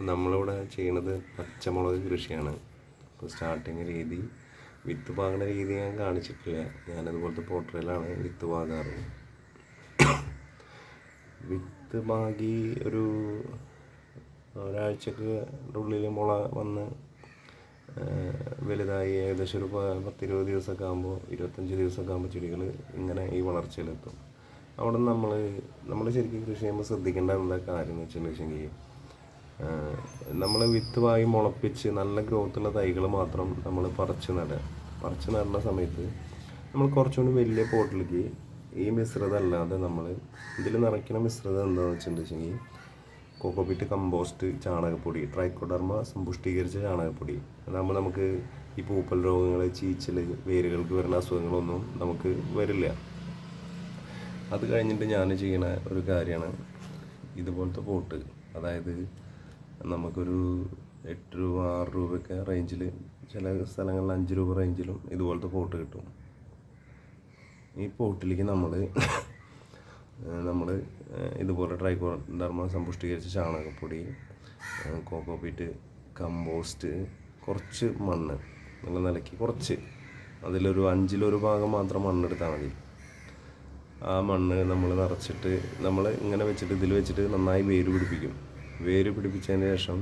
നമ്മളിവിടെ ചെയ്യണത് പച്ചമുളക് കൃഷിയാണ്. ഇപ്പോൾ സ്റ്റാർട്ടിങ് രീതി വിത്ത് പാകണ രീതി ഞാൻ കാണിച്ചിട്ടില്ല. ഞാനതുപോലത്തെ പോട്ടറിലാണ് വിത്ത് പാകാറ് വിത്ത് പാകി ഒരു ഒരാഴ്ചക്ക് ഉള്ളിൽ മുള വന്ന് വലുതായി ഏകദേശം ഒരു പത്തിരുപത് ദിവസമൊക്കെ ആകുമ്പോൾ ഇരുപത്തഞ്ച് ദിവസമൊക്കെ ആകുമ്പോൾ ചെടികൾ ഇങ്ങനെ ഈ വളർച്ചയിലെത്തും. അവിടെ നമ്മൾ നമ്മൾ ശരിക്കും കൃഷി ചെയ്യുമ്പോൾ ശ്രദ്ധിക്കേണ്ട എന്താ കാര്യം എന്ന് വെച്ചിട്ടുണ്ടെങ്കിൽ നമ്മൾ വിത്ത് വായി മുളപ്പിച്ച് നല്ല ഗ്രോത്തുള്ള തൈകൾ മാത്രം നമ്മൾ പറിച്ച് നടുക പറിച്ച് നടുന്ന സമയത്ത് നമ്മൾ കുറച്ചുകൂടി വലിയ പോട്ടിലേക്ക് ഈ മിശ്രിതം അല്ലാതെ നമ്മൾ ഇതിൽ നിറയ്ക്കുന്ന മിശ്രിതം എന്താണെന്ന് വെച്ചിട്ടുണ്ടെങ്കിൽ കോക്കോപിറ്റ് കമ്പോസ്റ്റ് ചാണകപ്പൊടി ട്രൈക്കോഡർമ സമ്പുഷ്ടീകരിച്ച ചാണകപ്പൊടി. അതാകുമ്പോൾ നമുക്ക് ഈ പൂപ്പൽ രോഗങ്ങൾ ചീച്ചൽ വേരുകൾക്ക് വരുന്ന അസുഖങ്ങളൊന്നും നമുക്ക് വരില്ല. അത് കഴിഞ്ഞിട്ട് ഞാൻ ചെയ്യുന്ന ഒരു കാര്യമാണ് ഇതുപോലത്തെ പോട്ട്. അതായത് നമുക്കൊരു എട്ട് രൂപ ആറ് രൂപയൊക്കെ റേഞ്ചിൽ ചില സ്ഥലങ്ങളിൽ അഞ്ച് രൂപ റേഞ്ചിലും ഇതുപോലത്തെ പോട്ട് കിട്ടും. ഈ പോട്ടിലേക്ക് നമ്മൾ നമ്മൾ ഇതുപോലെ ട്രൈക്കോഡർമ സമ്പുഷ്ടീകരിച്ച ചാണകപ്പൊടി കോക്കോപീറ്റ് കമ്പോസ്റ്റ് കുറച്ച് മണ്ണ് നല്ല നിലയ്ക്ക് കുറച്ച്. അതിലൊരു അഞ്ചിലൊരു ഭാഗം മാത്രം മണ്ണെടുത്താൽ മതി. ആ മണ്ണ് നമ്മൾ നിറച്ചിട്ട് നമ്മൾ ഇങ്ങനെ വെച്ചിട്ട് ഇതിൽ വെച്ചിട്ട് നന്നായി വേര് പിടിപ്പിക്കും. വേര് പിടിപ്പിച്ചതിന് ശേഷം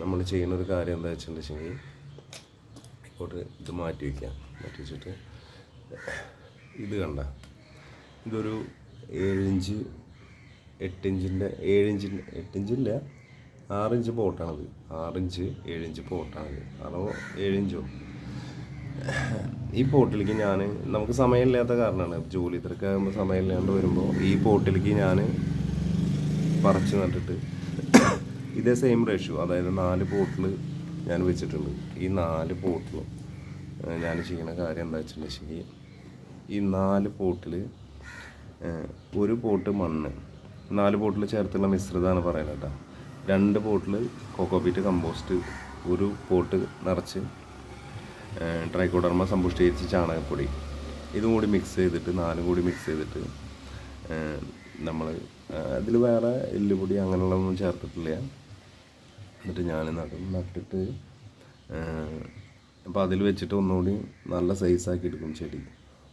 നമ്മൾ ചെയ്യുന്ന ഒരു കാര്യം എന്താ വെച്ചിട്ടുണ്ടെങ്കിൽ ഇങ്ങോട്ട് ഇത് മാറ്റി വയ്ക്കാം മാറ്റി വെച്ചിട്ട് ഇത് കണ്ട. ഇതൊരു ഏഴിഞ്ച് എട്ടിഞ്ചിന്റെ ഏഴിഞ്ചിന്റെ എട്ടിഞ്ചില്ല ആറിഞ്ച് പോട്ടാണത്. ആറിഞ്ച് ഏഴിഞ്ച് പോട്ടാണത്. ആറോ ഏഴിഞ്ചോ? ഈ പോട്ടിലേക്ക് ഞാൻ നമുക്ക് സമയമില്ലാത്ത കാരണമാണ്. ജോലി തിരക്കാകുമ്പോൾ സമയമില്ലാണ്ട് വരുമ്പോൾ ഈ പോട്ടിലേക്ക് ഞാൻ പറിച്ച് നട്ടിട്ട് ഇതേ സെയിം റേഷ്യോ അതായത് നാല് പോട്ടിൽ ഞാൻ വെച്ചിട്ടുണ്ട്. ഈ നാല് പോട്ടിലും ഞാൻ ചെയ്യുന്ന കാര്യം എന്താ വെച്ചിട്ടുണ്ടെങ്കിൽ ഈ നാല് പോട്ടിൽ ഒരു പോട്ട് മണ്ണ് നാല് പോട്ടിൽ ചേർത്തുള്ള മിശ്രിതമാണ് പറയുന്നത് കേട്ടോ. രണ്ട് ബോട്ടിൽ കോക്കോപീറ്റ് കമ്പോസ്റ്റ് ഒരു പോട്ട് നിറച്ച് ട്രൈക്കോഡർമ സമ്പുഷ്ടീകരിച്ച് ചാണകപ്പൊടി. ഇതും കൂടി മിക്സ് ചെയ്തിട്ട് നാലും കൂടി മിക്സ് ചെയ്തിട്ട് നമ്മൾ അതിൽ വേറെ എല്ലുപൊടി അങ്ങനെയുള്ളതൊന്നും ചേർത്തിട്ടില്ല. എന്നിട്ട് ഞാൻ നടും നട്ടിട്ട് അപ്പോൾ അതിൽ വെച്ചിട്ട് ഒന്നുകൂടി നല്ല സൈസാക്കി എടുക്കും ചെടി.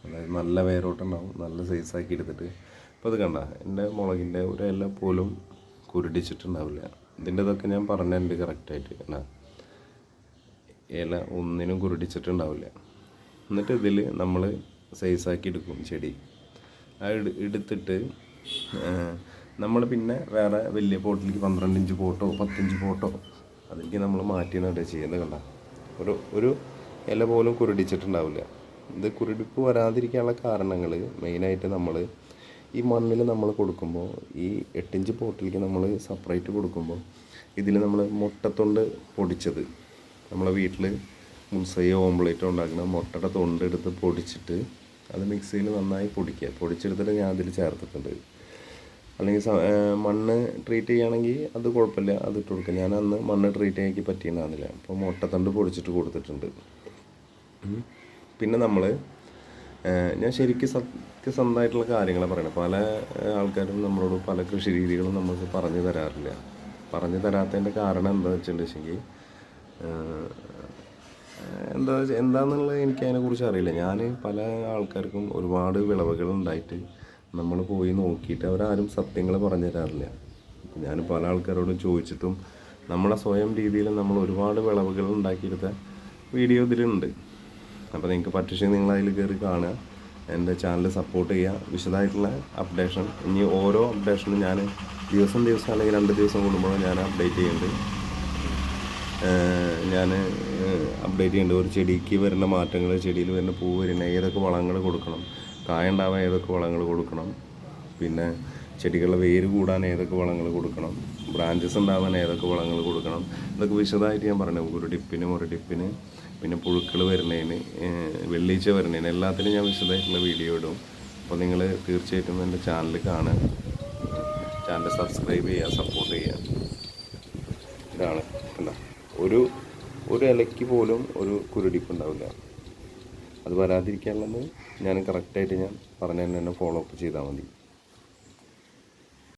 അതായത് നല്ല വേരോട്ടുണ്ടാവും നല്ല സൈസാക്കി എടുത്തിട്ട്. അപ്പോൾ അത് കണ്ട എന്റെ മുളകിന്റെ ഒരു ഇല പോലും കുരുടിച്ചിട്ടുണ്ടാവില്ല. ഇതിന്റെ ഇതൊക്കെ ഞാൻ പറഞ്ഞിട്ടുണ്ട് കറക്റ്റായിട്ട് എന്നാ ഇല ഒന്നിനും കുരുടിച്ചിട്ടുണ്ടാവില്ല. എന്നിട്ട് ഇതിൽ നമ്മൾ സൈസാക്കി എടുക്കും ചെടി. ആ എടു എടുത്തിട്ട് നമ്മൾ പിന്നെ വേറെ വലിയ പോട്ടിലേക്ക് പന്ത്രണ്ട് ഇഞ്ച് പോട്ടോ പത്തിഞ്ച് പോട്ടോ അതിലേക്ക് നമ്മൾ മാറ്റി നടുക ചെയ്യുന്നത് കണ്ട? ഒരു ഒരു ഇല പോലും കുരുടിച്ചിട്ടുണ്ടാവില്ല. ഇത് കുരുടിപ്പ് വരാതിരിക്കാനുള്ള കാരണങ്ങൾ മെയിനായിട്ട് നമ്മൾ ഈ മണ്ണിൽ നമ്മൾ കൊടുക്കുമ്പോൾ ഈ എട്ടിഞ്ച് പോട്ടിലേക്ക് നമ്മൾ സെപ്പറേറ്റ് കൊടുക്കുമ്പോൾ ഇതിൽ നമ്മൾ മുട്ടത്തൊണ്ട് പൊടിച്ചത്. നമ്മളെ വീട്ടിൽ മുൻസൈ ഓംപ്ലേറ്റോ ഉണ്ടാക്കുന്ന മുട്ടയുടെ തൊണ്ടെടുത്ത് പൊടിച്ചിട്ട് അത് മിക്സിയിൽ നന്നായി പൊടിക്കുക. പൊടിച്ചെടുത്തിട്ട് ഞാൻ അതിൽ ചേർത്തിട്ടുണ്ട്. അല്ലെങ്കിൽ മണ്ണ് ട്രീറ്റ് ചെയ്യുകയാണെങ്കിൽ അത് കുഴപ്പമില്ല അത് ഇട്ട് കൊടുക്കുക. ഞാൻ അന്ന് മണ്ണ് ട്രീറ്റ് ചെയ്യാൻ പറ്റിയിട്ടുണ്ടായിരുന്നില്ല അപ്പോൾ മുട്ടത്തണ്ട് പൊടിച്ചിട്ട് കൊടുത്തിട്ടുണ്ട്. പിന്നെ നമ്മൾ ഞാൻ ശരിക്കും സത്യസന്ധമായിട്ടുള്ള കാര്യങ്ങളാണ് പറയുന്നത് പല ആൾക്കാരും നമ്മളോട് പല കൃഷി രീതികളും നമുക്ക് പറഞ്ഞു തരാറില്ല. പറഞ്ഞു തരാത്തതിന്റെ കാരണം എന്താണെന്ന് വെച്ചിട്ടുണ്ടെങ്കിൽ എന്താ എന്താണെന്നുള്ളത് എനിക്ക് അതിനെക്കുറിച്ച് അറിയില്ല. ഞാൻ പല ആൾക്കാർക്കും ഒരുപാട് വിളവുകൾ ഉണ്ടായിട്ട് നമ്മൾ പോയി നോക്കിയിട്ട് അവരാരും സത്യങ്ങൾ പറഞ്ഞു തരാറില്ല. ഞാൻ പല ആൾക്കാരോടും ചോദിച്ചിട്ടും നമ്മളെ സ്വയം രീതിയിൽ നമ്മൾ ഒരുപാട് വിളവുകൾ ഉണ്ടാക്കിയെടുത്ത വീഡിയോ ഇതിലുണ്ട്. അപ്പോൾ നിങ്ങൾക്ക് പറ്റിച്ച് നിങ്ങൾ അതിൽ കയറി കാണുക. എന്റെ ചാനൽ സപ്പോർട്ട് ചെയ്യുക. വിശദമായിട്ടുള്ള അപ്ഡേഷൻ ഇനി ഓരോ അപ്ഡേഷനും ഞാൻ ദിവസം ദിവസം അല്ലെങ്കിൽ രണ്ട് ദിവസം കൂടുമ്പോഴും ഞാൻ അപ്ഡേറ്റ് ചെയ്യുന്നുണ്ട് ഞാൻ അപ്ഡേറ്റ് ചെയ്യേണ്ട. ഒരു ചെടിക്ക് വരുന്ന മാറ്റങ്ങൾ ചെടിയിൽ വരുന്ന പൂ വരുന്ന ഏതൊക്കെ വളങ്ങൾ കൊടുക്കണം കായ ഉണ്ടാവാൻ ഏതൊക്കെ വളങ്ങൾ കൊടുക്കണം പിന്നെ ചെടികളുടെ വേര് കൂടാൻ ഏതൊക്കെ വളങ്ങൾ കൊടുക്കണം ബ്രാഞ്ചസ് ഉണ്ടാവാൻ ഏതൊക്കെ വളങ്ങൾ കൊടുക്കണം ഇതൊക്കെ വിശദമായിട്ട് ഞാൻ പറഞ്ഞു ഒരു ഡിപ്പിന് ഒരു ഡിപ്പിന് പിന്നെ പുഴുക്കൾ വരുന്നതിന് വെള്ളീച്ച വരുന്നതിന് എല്ലാത്തിനും ഞാൻ വിശദമായിട്ടുള്ള വീഡിയോ ഇടും. അപ്പോൾ നിങ്ങൾ തീർച്ചയായിട്ടും എന്റെ ചാനൽ കാണുക. ചാനൽ സബ്സ്ക്രൈബ് ചെയ്യുക സപ്പോർട്ട് ചെയ്യുക. ഇതാണ്. ഒരു ഒരു ഇലയ്ക്ക് പോലും ഒരു കുരുടിപ്പ് ഉണ്ടാവില്ല അത് വരാതിരിക്കാനുള്ളത് ഞാൻ കറക്റ്റായിട്ട് ഞാൻ പറഞ്ഞ തന്നെ ഫോളോ അപ്പ് ചെയ്താൽ മതി.